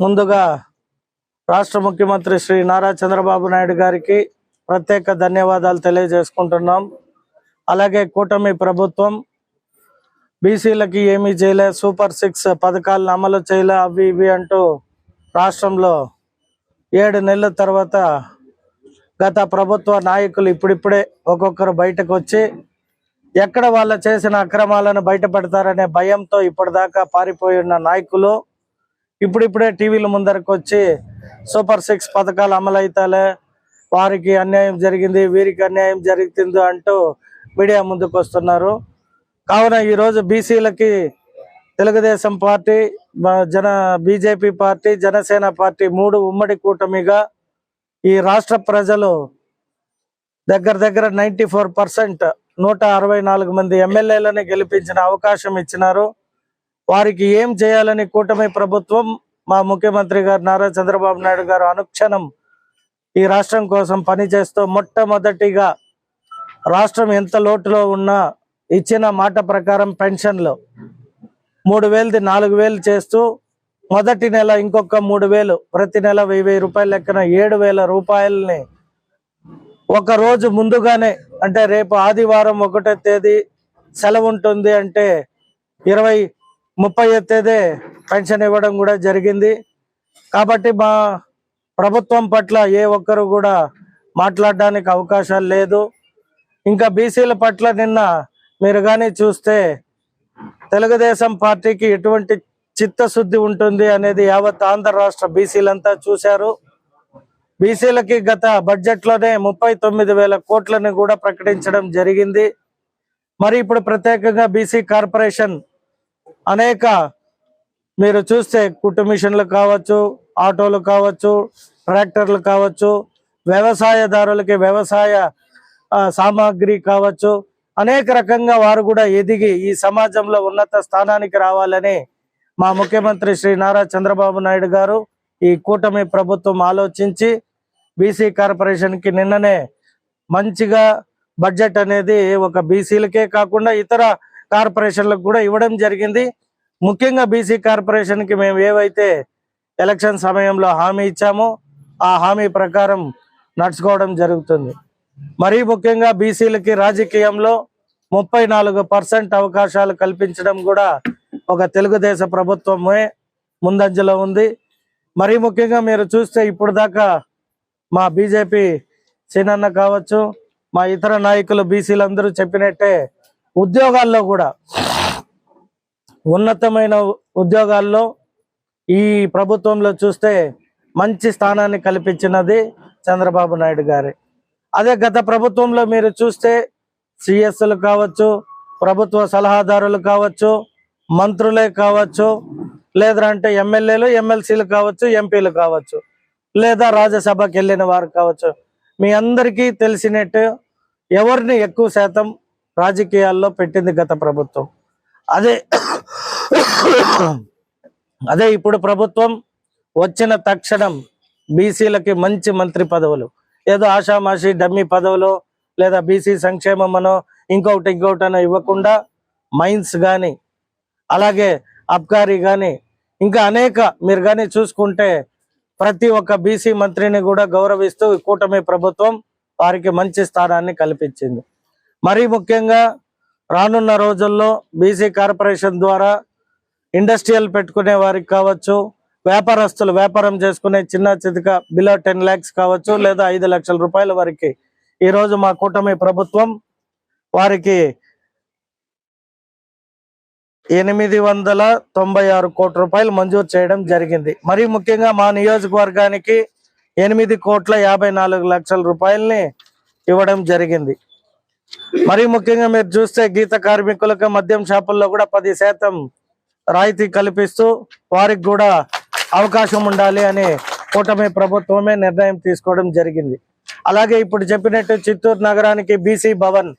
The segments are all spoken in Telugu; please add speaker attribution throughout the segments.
Speaker 1: ముందుగా రాష్ట్ర ముఖ్యమంత్రి శ్రీ నారా చంద్రబాబు నాయుడు గారికి ప్రత్యేక ధన్యవాదాలు తెలియజేసుకుంటున్నాం. అలాగే కూటమి ప్రభుత్వం బీసీలకి ఏమీ చేయలే సూపర్ సిక్స్ పథకాలను అమలు చేయలే అవి ఇవి అంటూ రాష్ట్రంలో ఏడు నెలల తర్వాత గత ప్రభుత్వ నాయకులు ఇప్పుడిప్పుడే ఒక్కొక్కరు బయటకు వచ్చి ఎక్కడ వాళ్ళు చేసిన అక్రమాలను బయటపెడతారనే భయంతో ఇప్పటిదాకా పారిపోయి ఉన్న నాయకులు ఇప్పుడిప్పుడే టీవీల ముందరకు వచ్చి సూపర్ సిక్స్ పథకాలు అమలైతాలే. వారికి అన్యాయం జరిగింది వీరికి అన్యాయం జరుగుతుంది అంటూ మీడియా ముందుకు వస్తున్నారు కావున ఈరోజు బీసీలకి తెలుగుదేశం పార్టీ జన బీజేపీ పార్టీ జనసేన పార్టీ మూడు ఉమ్మడి కూటమిగా ఈ రాష్ట్ర ప్రజలు దగ్గర దగ్గర నైంటీ ఫోర్ పర్సెంట్ నూట అరవై నాలుగు మంది ఎమ్మెల్యేలని గెలిపించిన అవకాశం ఇచ్చినారు. వారికి ఏం చేయాలని కూటమి ప్రభుత్వం మా ముఖ్యమంత్రి గారు నారా చంద్రబాబు నాయుడు గారు అనుక్షణం ఈ రాష్ట్రం కోసం పనిచేస్తూ మొట్టమొదటిగా రాష్ట్రం ఎంత లోటులో ఉన్నా ఇచ్చిన మాట ప్రకారం పెన్షన్లు మూడు వేలది నాలుగు వేలు చేస్తూ మొదటి నెల ఇంకొక మూడు వేలు ప్రతి నెల వెయ్యి వెయ్యి రూపాయల లెక్కన ఏడు వేల రూపాయలని ఒక రోజు ముందుగానే అంటే రేపు ఆదివారం ఒకటో తేదీ సెలవు ఉంటుంది అంటే ఇరవై ముప్పై తేదీ పెన్షన్ ఇవ్వడం కూడా జరిగింది. కాబట్టి మా ప్రభుత్వం పట్ల ఏ ఒక్కరు కూడా మాట్లాడడానికి అవకాశాలు లేదు. ఇంకా బీసీల పట్ల నిన్న మీరు కానీ చూస్తే తెలుగుదేశం పార్టీకి ఎటువంటి చిత్తశుద్ధి ఉంటుంది అనేది యావత్ ఆంధ్ర రాష్ట్ర బీసీలంతా చూశారు. బీసీలకి గత బడ్జెట్లోనే ముప్పై తొమ్మిది వేల కోట్లను కూడా ప్రకటించడం జరిగింది. మరి ఇప్పుడు ప్రత్యేకంగా బీసీ కార్పొరేషన్ అనేక మీరు చూస్తే కుట్టు మిషన్లు కావచ్చు ఆటోలు కావచ్చు ట్రాక్టర్లు కావచ్చు వ్యవసాయదారులకి వ్యవసాయ సామాగ్రి కావచ్చు అనేక రకంగా వారు కూడా ఎదిగి ఈ సమాజంలో ఉన్నత స్థానానికి రావాలని మా ముఖ్యమంత్రి శ్రీ నారా చంద్రబాబు నాయుడు గారు ఈ కూటమి ప్రభుత్వం ఆలోచించి బీసీ కార్పొరేషన్కి నిన్ననే మంచిగా బడ్జెట్ అనేది ఒక బీసీలకే కాకుండా ఇతర కార్పొరేషన్లకు కూడా ఇవ్వడం జరిగింది. ముఖ్యంగా బీసీ కార్పొరేషన్కి మేము ఏవైతే ఎలక్షన్ సమయంలో హామీ ఇచ్చామో ఆ హామీ ప్రకారం నడుచుకోవడం జరుగుతుంది. మరీ ముఖ్యంగా బీసీలకి రాజకీయంలో ముప్పై నాలుగు పర్సెంట్ అవకాశాలు కల్పించడం కూడా ఒక తెలుగుదేశ ప్రభుత్వమే ముందంజలో ఉంది. మరీ ముఖ్యంగా మీరు చూస్తే ఇప్పుడు దాకా మా బీజేపీ సీనన్న కావచ్చు మా ఇతర నాయకులు బీసీలందరూ చెప్పినట్టే ఉద్యోగాల్లో కూడా ఉన్నతమైన ఉద్యోగాల్లో ఈ ప్రభుత్వంలో చూస్తే మంచి స్థానాన్ని కల్పించినది చంద్రబాబు నాయుడు గారి. అదే గత ప్రభుత్వంలో మీరు చూస్తే సిఎస్లు కావచ్చు ప్రభుత్వ సలహాదారులు కావచ్చు మంత్రులే కావచ్చు లేదంటే ఎమ్మెల్యేలు ఎమ్మెల్సీలు కావచ్చు ఎంపీలు కావచ్చు లేదా రాజ్యసభకి వెళ్ళిన వారు కావచ్చు. మీ అందరికీ తెలిసినట్టు ఎవరిని ఎక్కువ శాతం రాజకీయాల్లో పెట్టింది గత ప్రభుత్వం. అదే అదే ఇప్పుడు ప్రభుత్వం వచ్చిన తక్షణం బీసీలకి మంచి మంత్రి పదవులు. ఏదో ఆషామాషి డమ్మీ పదవులు లేదా బీసీ సంక్షేమమనో ఇంకొకటి ఇంకొకటనో ఇవ్వకుండా మైన్స్ కానీ అలాగే అబ్కారీ కానీ ఇంకా అనేక మీరు కానీ చూసుకుంటే ప్రతి ఒక్క బీసీ మంత్రిని కూడా గౌరవిస్తూ కూటమి ప్రభుత్వం వారికి మంచి స్థానాన్ని కల్పించింది. మరీ ముఖ్యంగా రానున్న రోజుల్లో బీసీ కార్పొరేషన్ ద్వారా ఇండస్ట్రియల్ పెట్టుకునే వారికి కావచ్చు వ్యాపారస్తులు వ్యాపారం చేసుకునే చిన్న చితక బిలో టెన్ ల్యాక్స్ కావచ్చు లేదా ఐదు లక్షల రూపాయల వరకు. ఈరోజు మా కూటమి ప్రభుత్వం వారికి ఎనిమిది వందల తొంభై ఆరు కోట్ల రూపాయలు మంజూరు చేయడం జరిగింది. మరీ ముఖ్యంగా మా నియోజకవర్గానికి ఎనిమిది కోట్ల యాభై నాలుగు లక్షల రూపాయలని ఇవ్వడం జరిగింది. మరీ ముఖ్యంగా మీరు చూస్తే గీత కార్మికులకు మద్యం షాపుల్లో కూడా పది శాతం రాయితీ కల్పిస్తూ వారికి కూడా అవకాశం ఉండాలి అని కూటమి ప్రభుత్వమే నిర్ణయం తీసుకోవడం జరిగింది. అలాగే ఇప్పుడు చెప్పినట్టు చిత్తూరు నగరానికి బీసీ భవన్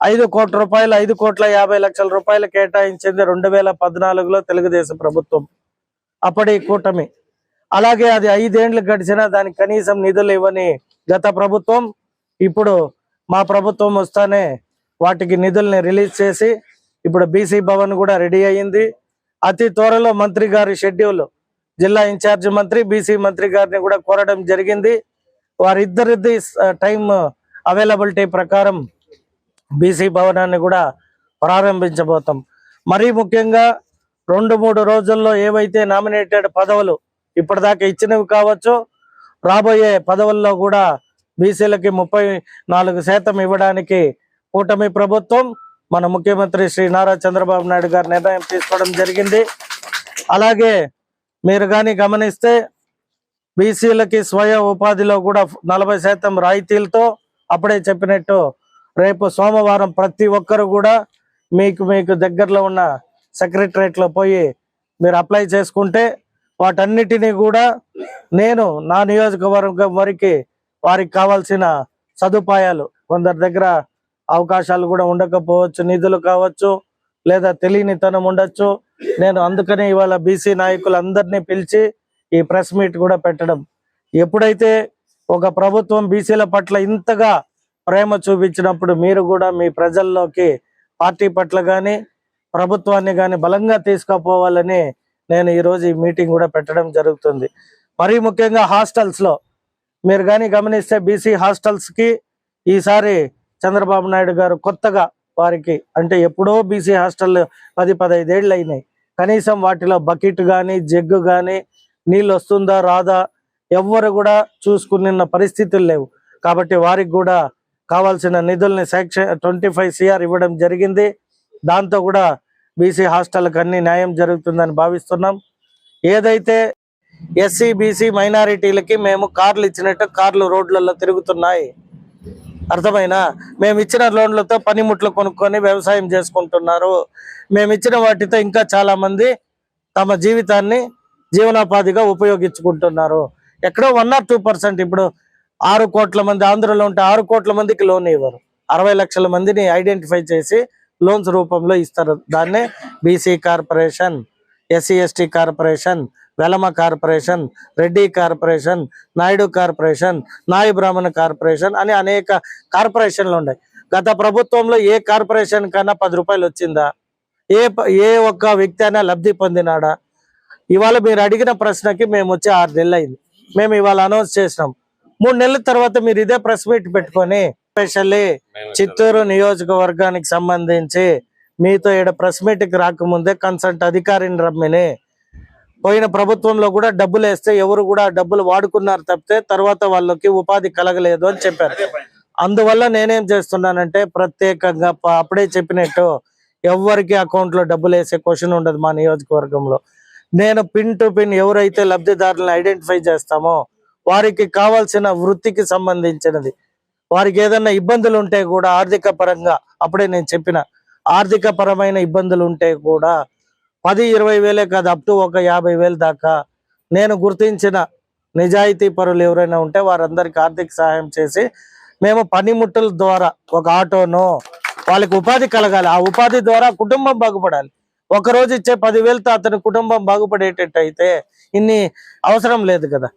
Speaker 1: ఐదు కోట్ల రూపాయలు ఐదు కోట్ల యాభై లక్షల రూపాయలు కేటాయించింది రెండు వేల పద్నాలుగులో తెలుగుదేశం ప్రభుత్వం. అప్పటి కూటమి. అలాగే అది ఐదేండ్లు గడిచినా దానికి కనీసం నిధులు ఇవ్వని గత ప్రభుత్వం ఇప్పుడు మా ప్రభుత్వం వస్తానే వాటికి నిధుల్ని రిలీజ్ చేసి ఇప్పుడు బీసీ భవన్ కూడా రెడీ అయ్యింది. అతి త్వరలో మంత్రి గారి షెడ్యూల్ జిల్లా ఇన్ఛార్జ్ మంత్రి బీసీ మంత్రి గారిని కూడా కోరడం జరిగింది. వారిద్దరిది టైం అవైలబిలిటీ ప్రకారం బీసీ భవనాన్ని కూడా ప్రారంభించబోతాం. మరీ ముఖ్యంగా రెండు మూడు రోజుల్లో ఏవైతే నామినేటెడ్ పదవులు ఇప్పటిదాకా ఇచ్చినవి కావచ్చు రాబోయే పదవుల్లో కూడా బీసీలకి ముప్పై నాలుగు శాతం ఇవ్వడానికి కూటమి ప్రభుత్వం మన ముఖ్యమంత్రి శ్రీ నారా చంద్రబాబు నాయుడు గారు నిర్ణయం తీసుకోవడం జరిగింది. అలాగే మీరు కానీ గమనిస్తే బీసీలకి స్వయం ఉపాధిలో కూడా నలభై శాతం రాయితీలతో అప్పుడే చెప్పినట్టు రేపు సోమవారం ప్రతి ఒక్కరు కూడా మీకు మీకు దగ్గరలో ఉన్న సెక్రటరేట్లో పోయి మీరు అప్లై చేసుకుంటే వాటన్నిటినీ కూడా నేను నా నియోజకవర్గం వరకు వారికి కావాల్సిన సదుపాయాలు కొందరి దగ్గర అవకాశాలు కూడా ఉండకపోవచ్చు నిధులు కావచ్చు లేదా తెలియనితనం ఉండొచ్చు. నేను అందుకనే ఇవాళ బీసీ నాయకులందరినీ పిలిచి ఈ ప్రెస్ మీట్ కూడా పెట్టడం. ఎప్పుడైతే ఒక ప్రభుత్వం బీసీల పట్ల ఇంతగా ప్రేమ చూపించినప్పుడు మీరు కూడా మీ ప్రజల్లోకి పార్టీ పట్ల కానీ ప్రభుత్వాన్ని కానీ బలంగా తీసుకుపోవాలని నేను ఈరోజు ఈ మీటింగ్ కూడా పెట్టడం జరుగుతుంది. మరీ ముఖ్యంగా హాస్టల్స్లో మీరు కానీ గమనిస్తే బీసీ హాస్టల్స్కి ఈసారి చంద్రబాబు నాయుడు గారు కొత్తగా వారికి అంటే ఎప్పుడో బీసీ హాస్టల్ పది పదహైదేళ్ళు అయినాయి. కనీసం వాటిలో బకెట్ కానీ జగ్గు కానీ నీళ్ళు వస్తుందా రాదా ఎవ్వరు కూడా చూసుకున్న పరిస్థితులు లేవు. కాబట్టి వారికి కూడా కావాల్సిన నిధుల్ని సెక్షన్ ట్వంటీ ఫైవ్ సిఆర్ ఇవ్వడం జరిగింది. దాంతో కూడా బీసీ హాస్టల్కి అన్ని న్యాయం జరుగుతుందని భావిస్తున్నాం. ఏదైతే ఎస్సీ బీసీ మైనారిటీలకి మేము కార్లు ఇచ్చినట్టు కార్లు రోడ్లలో తిరుగుతున్నాయి. అర్థమైనా? మేము ఇచ్చిన లోన్లతో పనిముట్లు కొనుక్కొని వ్యవసాయం చేసుకుంటున్నారు. మేము ఇచ్చిన వాటితో ఇంకా చాలా మంది తమ జీవితాన్ని జీవనోపాధిగా ఉపయోగించుకుంటున్నారు. ఎక్కడో వన్ ఆర్ టూ పర్సెంట్ ఇప్పుడు ఆరు కోట్ల మంది ఆంధ్రలో ఉంటే ఆరు కోట్ల మందికి లోన్ ఇవ్వరు. అరవై లక్షల మందిని ఐడెంటిఫై చేసి లోన్స్ రూపంలో ఇస్తారు. దాన్నే BC corporation SC ST corporation Velama corporation Reddy corporation Naidu corporation నాయ బ్రాహ్మణ కార్పొరేషన్ అని అనేక కార్పొరేషన్లు ఉన్నాయి. గత ప్రభుత్వంలో ఏ కార్పొరేషన్ కన్నా పది రూపాయలు వచ్చిందా? ఏ ఏ ఒక్క వ్యక్తి అయినా లబ్ధి పొందినాడా? ఇవాళ మీరు అడిగిన ప్రశ్నకి మేము వచ్చి ఆరు నెలలు అయింది మేము ఇవాళ అనౌన్స్ చేసినాం. మూడు నెలల తర్వాత మీరు ఇదే ప్రెస్ మీట్ పెట్టుకొని స్పెషల్లీ చిత్తూరు నియోజకవర్గానికి సంబంధించి మీతో ఈడ ప్రెస్ మీట్కి రాకముందే కన్సల్ట్ అధికారిని రమ్మిని. పోయిన ప్రభుత్వంలో కూడా డబ్బులు వేస్తే ఎవరు కూడా డబ్బులు వాడుకున్నారు తప్పితే తర్వాత వాళ్ళకి ఉపాధి కలగలేదు అని చెప్పారు. అందువల్ల నేనేం చేస్తున్నానంటే ప్రత్యేకంగా అప్పుడే చెప్పినట్టు ఎవరికి అకౌంట్లో డబ్బులు వేసే క్వశ్చన్ ఉండదు మా నియోజకవర్గంలో. నేను పిన్ టు పిన్ ఎవరైతే లబ్ధిదారులను ఐడెంటిఫై చేస్తామో వారికి కావాల్సిన వృత్తికి సంబంధించినది. వారికి ఏదైనా ఇబ్బందులు ఉంటే కూడా ఆర్థిక పరంగా అప్పుడే నేను చెప్పిన ఆర్థిక పరమైన ఇబ్బందులు ఉంటే కూడా పది ఇరవై వేలే కాదు అప్ టు ఒక యాభై వేలు దాకా నేను గుర్తించిన నిజాయితీ పరులు ఎవరైనా ఉంటే వారందరికీ ఆర్థిక సహాయం చేసి మేము పనిముట్టల ద్వారా ఒక ఆటోను వాళ్ళకి ఉపాధి కలగాలి. ఆ ఉపాధి ద్వారా కుటుంబం బాగుపడాలి. ఒక రోజు ఇచ్చే పదివేలతో అతని కుటుంబం బాగుపడేటట్టు అయితే ఇన్ని అవసరం లేదు కదా.